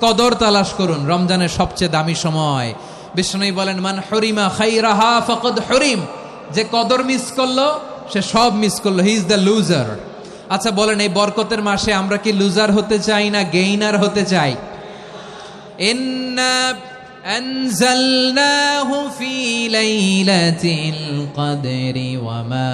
কদর তালাশ করুন রমজানের সবচেয়ে দামি সময় বিষ্ণুই বলেন মান হরিমা খাইরাহা ফকদ হরিম যে কদর মিস করলো সে সব মিস করলো হি ইজ দ্য লুজার আচ্ছা বলেন এই বরকতের মাসে আমরা কি লুজার হতে চাই না গেইনার হতে চাই إنا أنزلناه في ليلة القدر وما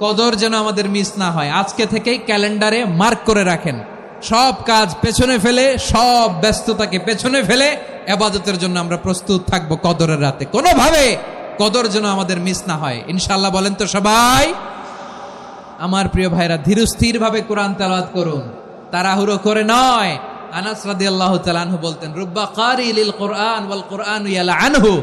কদর যেন আমাদের মিস না হয়। আজকে থেকেই ক্যালেন্ডারে মার্ক করে রাখেন। সব কাজ পেছনে ফেলে, সব ব্যস্ততাকে পেছনে ফেলে আবাদতের জন্য আমরা প্রস্তুত থাকব কদরের রাতে। কোনোভাবে কদর যেন আমাদের মিস না হয়। ইনশাল্লাহ বলেন তো সবাই, আমার প্রিয় ভাইরা ধীরস্থির ভাবে কোরআন তেলাওয়াত করুন। তাড়াহুড়ো করে নয়। আনাস রাদিয়াল্লাহু তাআলা আনহু বলতেন, রুব্বা কারি কোরআন ওয়াল কোরআন ইয়ালা আনহু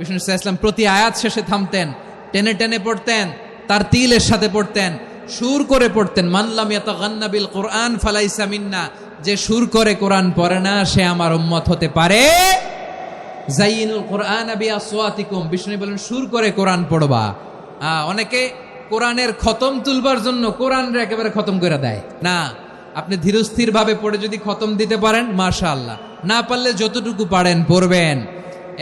বিষ্ণু ইসলাম প্রতি আয়াত শেষে থামতেন, টেনে টেনে পড়তেন, তার তিলের সাথে পড়তেন, সুর করে পড়তেন মানলাম ইয়াতাগান্নাবিল কোরআন ফালাইসা মিন্না যে সুর করে কোরআন পড়ে না, সে আমার উম্মত হতে পারে? জাইনুল কোরআন আবি আসওয়াতিকুম বিষ্ণু বলেন, সুর করে কোরআন পড়বা। অনেকে কোরআনের খতম তুলবার জন্য কোরআন একেবারে খতম করে দেয়। না, আপনি ধীরস্থির ভাবে পড়ে যদি খতম দিতে পারেন, মাশাআল্লাহ। না পারলে যতটুকু পারেন পড়বেন।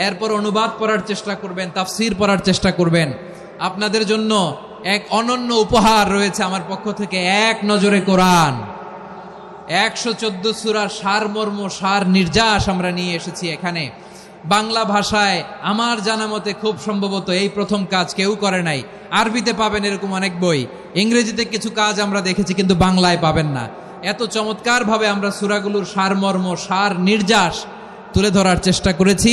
এরপর অনুবাদ পড়ার চেষ্টা করবেন, তাফসির পড়ার চেষ্টা করবেন। আপনাদের জন্য এক অনন্য উপহার রয়েছে আমার পক্ষ থেকে, এক নজরে কোরআন। একশো চোদ্দ সুরার সার মর্ম, সার নির্যাস আমরা নিয়ে এসেছি এখানে। বাংলা ভাষায় আমার জানা মতে খুব সম্ভবত এই প্রথম কাজ কেউ করে নাই। আরবিতে পাবেন এরকম অনেক বই, ইংরেজিতে কিছু কাজ আমরা দেখেছি কিন্তু বাংলায় পাবেন না। এত চমৎকারভাবে আমরা সুরাগুলোর সারমর্ম সার নির্যাস তুলে ধরার চেষ্টা করেছি।